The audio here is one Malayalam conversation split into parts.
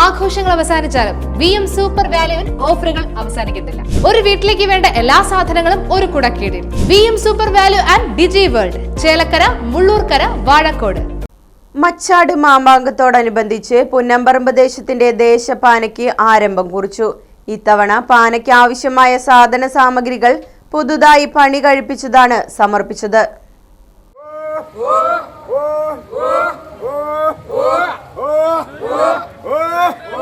ആഘോഷങ്ങൾ അവസാനിച്ചാലും വി എം സൂപ്പർ വാല്യുവിൽ ഓഫറുകൾ അവസാനിക്കുന്നില്ല. ഒരു വീട്ടിലേക്ക് വേണ്ട എല്ലാ സാധനങ്ങളും ഒരു കുടക്കീടിൽ. V M super value and Digi World Chelakkara Mullurkara Vazhakode. Machad മാമാങ്കത്തോടനുബന്ധിച്ച് Punnamparambu ദേശത്തിന്റെ ദേശപാനയ്ക്ക് ആരംഭം കുറിച്ചു. ഇത്തവണ പാനയ്ക്ക് ആവശ്യമായ സാധന സാമഗ്രികൾ പുതുതായി പണി കഴിപ്പിച്ചതാണ് സമർപ്പിച്ചത്. Yeah.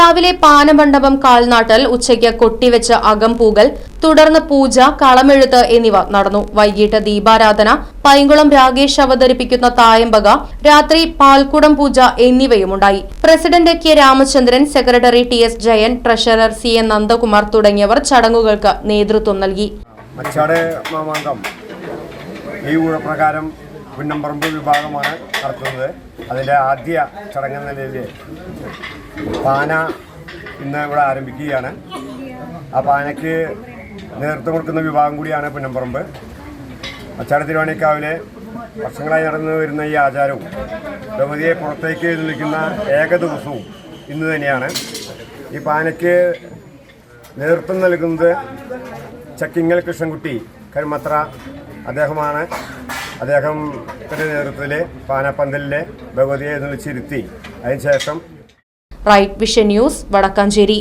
രാവിലെ പാനമണ്ഡപം കാൽനാട്ടൽ ഉച്ചയ്ക്ക് കൊട്ടിവെച്ച അകംപൂകൽ തുടർന്ന് പൂജ കളമെഴുത്ത് എന്നിവ നടന്നു. വൈകിട്ട് ദീപാരാധന പൈങ്കുളം രാഗേഷ് അവതരിപ്പിക്കുന്ന തായമ്പക രാത്രി പാൽക്കുടം പൂജ എന്നിവയുമുണ്ടായി. President K Ramachandran secretary T S Jayan treasurer C N Nandakumar തുടങ്ങിയവർ ചടങ്ങുകൾക്ക് നേതൃത്വം നൽകി. ഈ പുന്നമ്പറമ്പ് വിഭാഗമാണ് നടത്തുന്നത്. അതിന്റെ ആദ്യ ചടങ്ങെന്ന നിലയിൽ പാന ഇന്ന് ഇവിടെ ആരംഭിക്കുകയാണ്. ആ പാനയ്ക്ക് നേതൃത്വം കൊടുക്കുന്ന വിഭാഗം കൂടിയാണ് പുന്നമ്പറമ്പ് അച്ചാട തിരുവാണിക്കാവിലെ വർഷങ്ങളായി നടന്നു വരുന്ന ഈ ആചാരവും ഭഗവതിയെ പുറത്തേക്ക് നിൽക്കുന്ന ഏക ദിവസവും ഇന്ന് തന്നെയാണ്. ഈ പാനയ്ക്ക് നേതൃത്വം നൽകുന്നത് ചക്കിങ്ങൽ കൃഷ്ണൻകുട്ടി കരുമത്ര അദ്ദേഹമാണ്. അദ്ദേഹത്തിന്റെ നേതൃത്വത്തിൽ പാനപ്പന്തലിലെ ഭഗവതിയെ ചിരുത്തി അതിനുശേഷം റൈറ്റ് വിഷൻ ന്യൂസ് വടക്കാഞ്ചേരി.